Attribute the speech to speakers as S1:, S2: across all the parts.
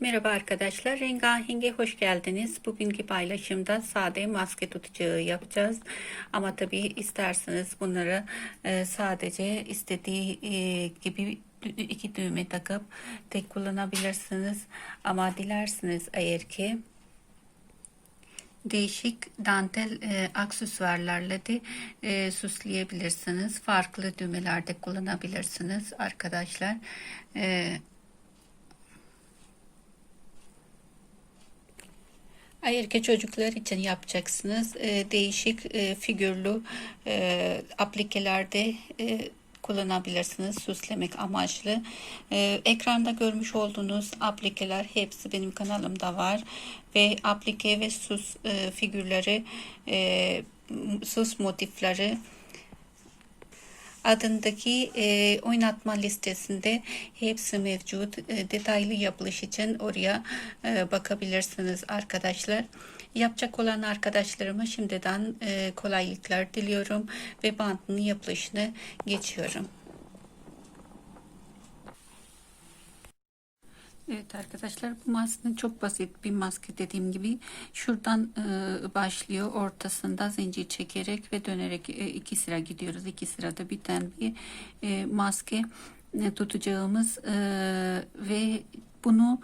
S1: Merhaba arkadaşlar, Rengaheng'e hoş geldiniz. Bugünkü paylaşımda sade maske tutacağı yapacağız. Ama tabii isterseniz bunları e, sadece istediği e, gibi iki düğme takıp tek kullanabilirsiniz. Ama dilerseniz eğer ki değişik dantel e, aksesuarlarla da e, süsleyebilirsiniz. Farklı düğmelerde kullanabilirsiniz arkadaşlar. E, Ki çocuklar için yapacaksınız. E, değişik e, figürlü e, aplikelerde e, kullanabilirsiniz. Süslemek amaçlı. E, ekranda görmüş olduğunuz aplikeler hepsi benim kanalımda var. Ve aplike ve süs e, figürleri e, süs motifleri adındaki e, oynatma listesinde hepsi mevcut. E, detaylı yapılış için oraya e, bakabilirsiniz arkadaşlar. Yapacak olan arkadaşlarıma şimdiden e, kolaylıklar diliyorum ve bantının yapılışını geçiyorum. Evet arkadaşlar bu maske çok basit bir maske dediğim gibi şuradan e, başlıyor ortasında zincir çekerek ve dönerek e, iki sıra gidiyoruz iki sırada biten bir e, maske e, tutacağımız e, ve bunu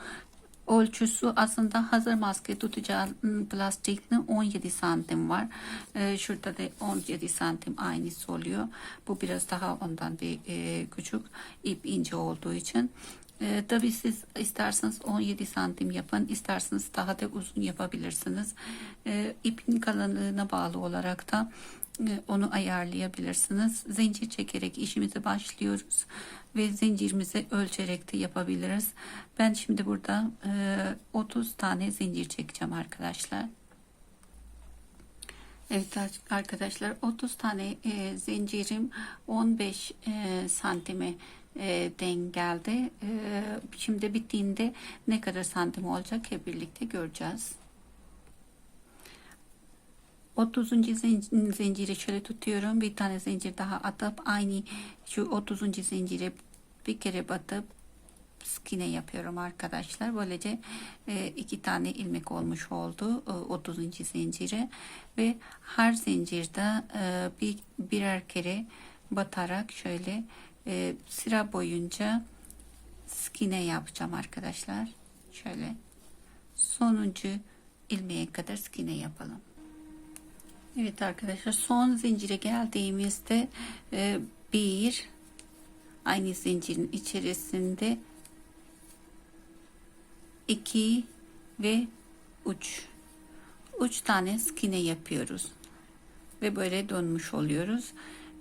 S1: ölçüsü aslında hazır maske tutacağım plastikli 17 santim var. Ee, şurada da 17 santim aynısı oluyor. Bu biraz daha ondan bir e, küçük ip ince olduğu için. E, tabii siz isterseniz 17 santim yapın, isterseniz daha da uzun yapabilirsiniz. E, ipin kalınlığına bağlı olarak da e, onu ayarlayabilirsiniz. Zincir çekerek işimize başlıyoruz ve zincirimizi ölçerek de yapabiliriz. Ben şimdi burada e, 30 tane zincir çekeceğim arkadaşlar. Evet arkadaşlar 30 tane e, zincirim 15 e, santime e, denk geldi. E, şimdi bittiğinde ne kadar santim olacak hep birlikte göreceğiz. 30. zinciri şöyle tutuyorum. Bir tane zincir daha atıp aynı şu 30. zincire bir kere batıp skine yapıyorum arkadaşlar. Böylece e, iki tane ilmek olmuş oldu e, 30. zincire ve her zincirde e, bir birer kere batarak şöyle e, sıra boyunca skine yapacağım arkadaşlar. Şöyle sonuncu ilmeğe kadar skine yapalım. Evet arkadaşlar son zincire geldiğimizde e, bir aynı zincirin içerisinde 2 ve uç uç tane skine yapıyoruz ve böyle dönmüş oluyoruz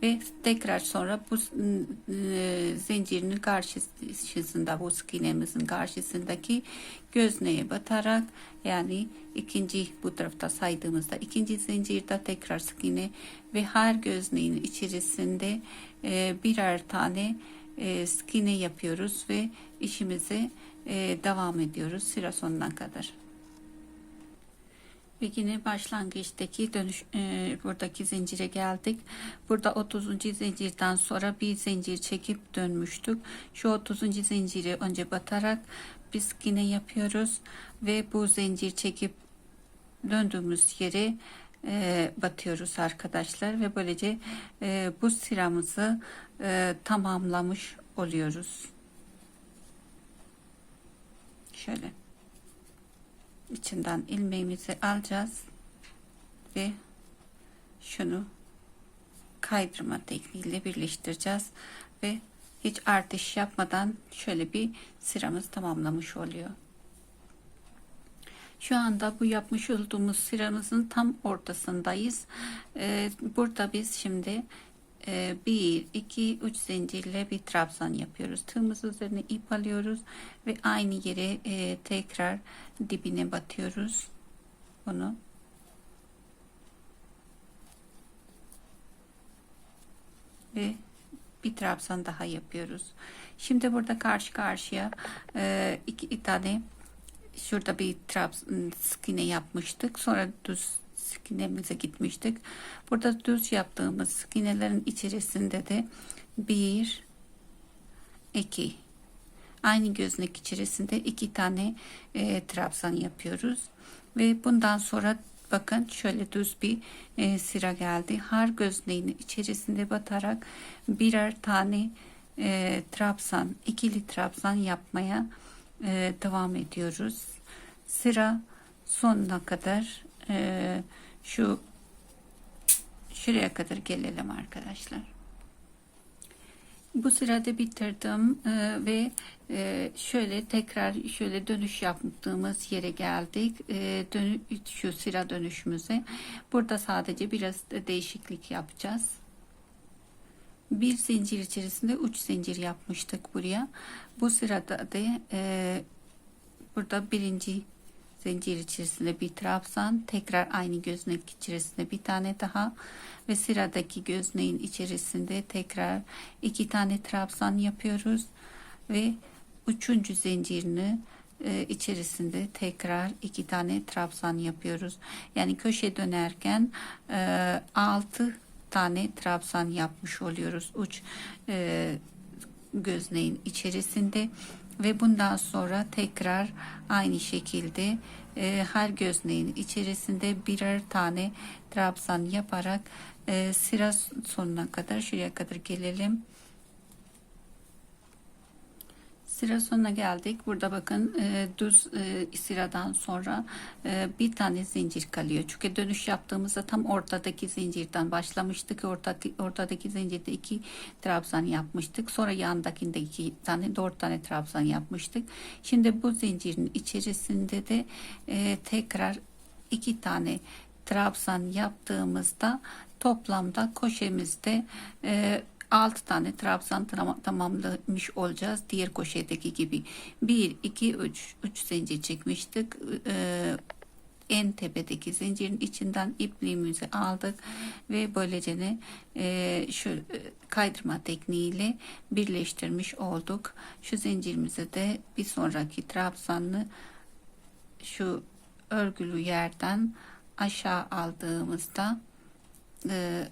S1: ve tekrar sonra bu e, zincirinin karşısında bu skinemizin karşısındaki gözneye batarak yani ikinci bu tarafta saydığımızda ikinci zincirde tekrar skine ve her gözneğin içerisinde e, birer tane e, skine yapıyoruz ve işimize e, devam ediyoruz sıra sonuna kadar. Ve yine başlangıçtaki dönüş e, buradaki zincire geldik. Burada 30. zincirden sonra bir zincir çekip dönmüştük. Şu 30. zinciri önce batarak biz yine yapıyoruz ve bu zincir çekip döndüğümüz yere e, batıyoruz arkadaşlar ve böylece e, bu sıramızı e, tamamlamış oluyoruz. Şöyle içinden ilmeğimizi alacağız ve şunu kaydırma tekniğiyle birleştireceğiz ve hiç artış yapmadan şöyle bir sıramız tamamlamış oluyor. Şu anda bu yapmış olduğumuz sıramızın tam ortasındayız. Ee, burada biz şimdi 1 2 3 zincirle bir trabzan yapıyoruz. Tığımız üzerine ip alıyoruz ve aynı yere e, tekrar dibine batıyoruz bunu. Ve bir trabzan daha yapıyoruz. Şimdi burada karşı karşıya e, iki tane şurada bir trabzan skine yapmıştık. Sonra düz skinemize gitmiştik. Burada düz yaptığımız skinelerin içerisinde de bir iki. Aynı göznek içerisinde iki tane e, trabzan yapıyoruz. Ve bundan sonra bakın şöyle düz bir e, sıra geldi. Her gözneğin içerisinde batarak birer tane e, trabzan ikili trabzan yapmaya e, devam ediyoruz. Sıra sonuna kadar e, şu şuraya kadar gelelim arkadaşlar bu sırada bitirdim e, ve e, şöyle tekrar şöyle dönüş yaptığımız yere geldik. E, dönü, şu sıra dönüşümüze. Burada sadece biraz değişiklik yapacağız. Bir zincir içerisinde üç zincir yapmıştık buraya. Bu sırada da e, burada birinci zincir içerisinde bir trabzan tekrar aynı göznek içerisinde bir tane daha ve sıradaki gözneğin içerisinde tekrar iki tane trabzan yapıyoruz ve üçüncü zincirini e, içerisinde tekrar iki tane trabzan yapıyoruz. Yani köşe dönerken e, altı tane trabzan yapmış oluyoruz uç e, gözneğin içerisinde ve bundan sonra tekrar aynı şekilde e, her gözneğin içerisinde birer tane trabzan yaparak e, sıra sonuna kadar şuraya kadar gelelim. Sıra sonuna geldik. Burada bakın e, düz e, sıradan sonra e, bir tane zincir kalıyor. Çünkü dönüş yaptığımızda tam ortadaki zincirden başlamıştık. Ortadaki, ortadaki zincirde iki trabzan yapmıştık. Sonra yandakinde iki tane dört tane trabzan yapmıştık. Şimdi bu zincirin içerisinde de e, tekrar iki tane trabzan yaptığımızda toplamda koşemizde e, 6 tane trabzan tam, tamamlamış olacağız. Diğer koşedeki gibi. 1, 2, 3. 3 zincir çekmiştik. Ee, en tepedeki zincirin içinden ipliğimizi aldık ve böylece ne e, şu e, kaydırma tekniğiyle birleştirmiş olduk. Şu zincirimizi de bir sonraki trabzanlı şu örgülü yerden aşağı aldığımızda e,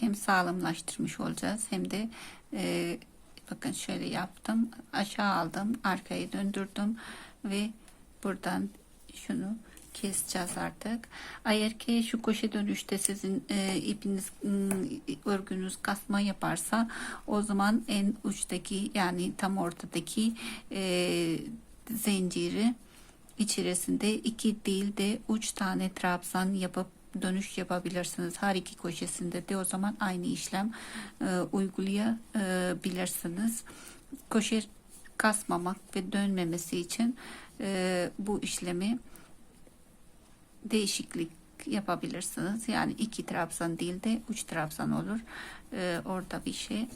S1: hem sağlamlaştırmış olacağız hem de e, bakın şöyle yaptım aşağı aldım arkayı döndürdüm ve buradan şunu keseceğiz artık. Eğer ki şu koşu dönüşte sizin e, ipiniz e, örgünüz kasma yaparsa o zaman en uçtaki yani tam ortadaki e, zinciri içerisinde iki değil de üç tane trabzan yapıp dönüş yapabilirsiniz. Her iki köşesinde de o zaman aynı işlem e, uygulayabilirsiniz. Köşe kasmamak ve dönmemesi için e, bu işlemi değişiklik yapabilirsiniz. Yani iki trabzan değil de üç trabzan olur. E, orada bir şey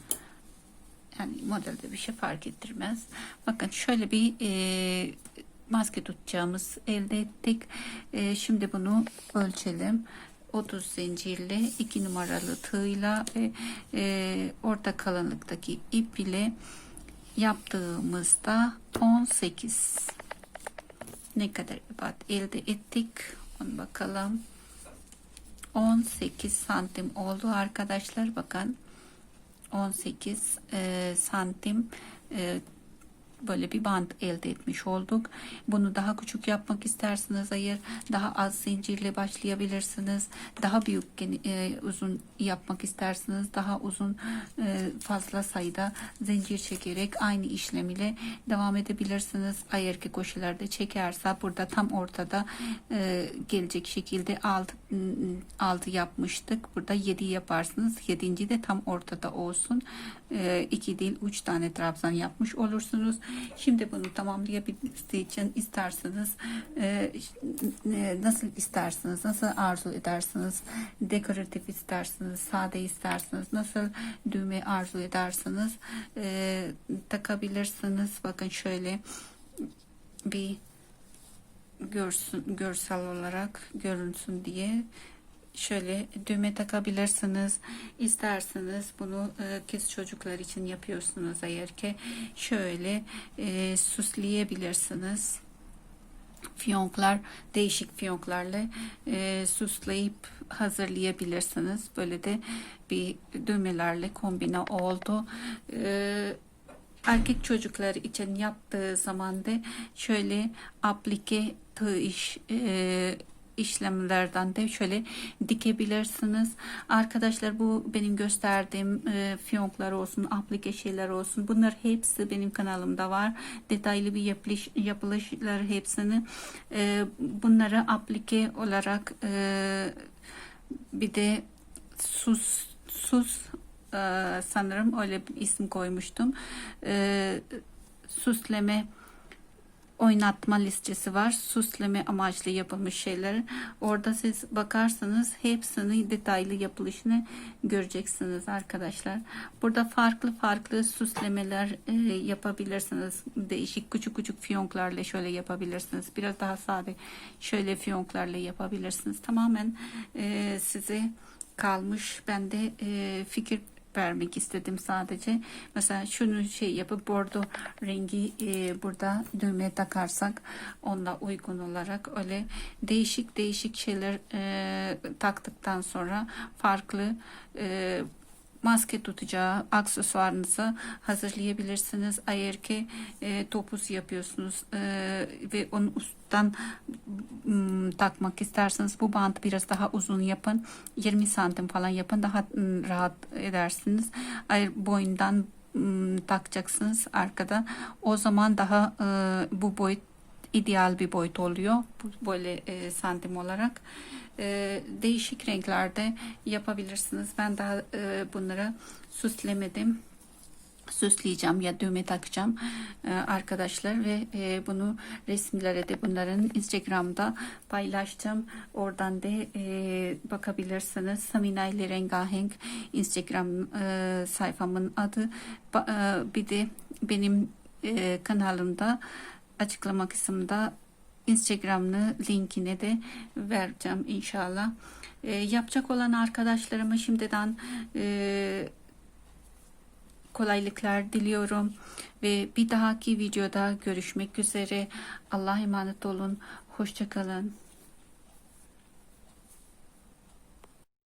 S1: yani modelde bir şey fark ettirmez. Bakın şöyle bir e, maske tutacağımız elde ettik. E, şimdi bunu ölçelim. 30 zincirli 2 numaralı tığla ve e, orta kalınlıktaki ip ile yaptığımızda 18 ne kadar ebat elde ettik onu bakalım 18 santim oldu arkadaşlar bakın 18 e, santim e, böyle bir band elde etmiş olduk. Bunu daha küçük yapmak isterseniz eğer daha az zincirle başlayabilirsiniz. Daha büyük e, uzun yapmak isterseniz daha uzun e, fazla sayıda zincir çekerek aynı işlem ile devam edebilirsiniz. Eğer ki koşularda çekerse burada tam ortada e, gelecek şekilde 6 6 yapmıştık. Burada 7 yaparsınız. 7. de tam ortada olsun. 2 değil 3 tane trabzan yapmış olursunuz. Şimdi bunu tamamlayabilmesi için isterseniz e, nasıl isterseniz, nasıl arzu edersiniz, dekoratif isterseniz, sade isterseniz, nasıl düğme arzu edersiniz e, takabilirsiniz. Bakın şöyle bir görsün, görsel olarak görünsün diye şöyle düğme takabilirsiniz. İsterseniz bunu e, kız çocuklar için yapıyorsunuz eğer ki şöyle e, süsleyebilirsiniz. Fiyonklar değişik fiyonklarla e, süsleyip hazırlayabilirsiniz. Böyle de bir düğmelerle kombine oldu. E, erkek çocuklar için yaptığı zaman da şöyle aplike tığ iş e, işlemlerden de şöyle dikebilirsiniz. Arkadaşlar bu benim gösterdiğim e, fiyonklar olsun, aplike şeyler olsun. Bunlar hepsi benim kanalımda var. Detaylı bir yapılış, yapılışlar hepsini e, bunları aplike olarak e, bir de sus sus e, sanırım öyle bir isim koymuştum. E, süsleme oynatma listesi var. Süsleme amaçlı yapılmış şeyler. Orada siz bakarsanız hepsini detaylı yapılışını göreceksiniz arkadaşlar. Burada farklı farklı süslemeler e, yapabilirsiniz. Değişik küçük küçük fiyonklarla şöyle yapabilirsiniz. Biraz daha sade şöyle fiyonklarla yapabilirsiniz. Tamamen e, size kalmış. Ben de e, fikir vermek istedim sadece. Mesela şunu şey yapıp bordo rengi e, burada düğmeye takarsak onunla uygun olarak öyle değişik değişik şeyler e, taktıktan sonra farklı e, maske tutacağı aksesuarınızı hazırlayabilirsiniz. Eğer ki e, topuz yapıyorsunuz e, ve onun üstten m, takmak isterseniz bu bant biraz daha uzun yapın. 20 santim falan yapın. Daha m, rahat edersiniz. Eğer boyundan m, takacaksınız arkada. O zaman daha e, bu boyut ideal bir boyut oluyor. Böyle e, santim olarak. E, değişik renklerde yapabilirsiniz. Ben daha e, bunları süslemedim. Süsleyeceğim ya düğme takacağım e, arkadaşlar ve e, bunu resimlere de bunların Instagram'da paylaştım. Oradan da e, bakabilirsiniz. Samina ile Rengahenk Instagram e, sayfamın adı. Ba, e, bir de benim e, kanalımda açıklama kısmında Instagram'lı linkini de vereceğim inşallah. E, yapacak olan arkadaşlarıma şimdiden e, kolaylıklar diliyorum ve bir dahaki videoda görüşmek üzere. Allah'a emanet olun. Hoşçakalın.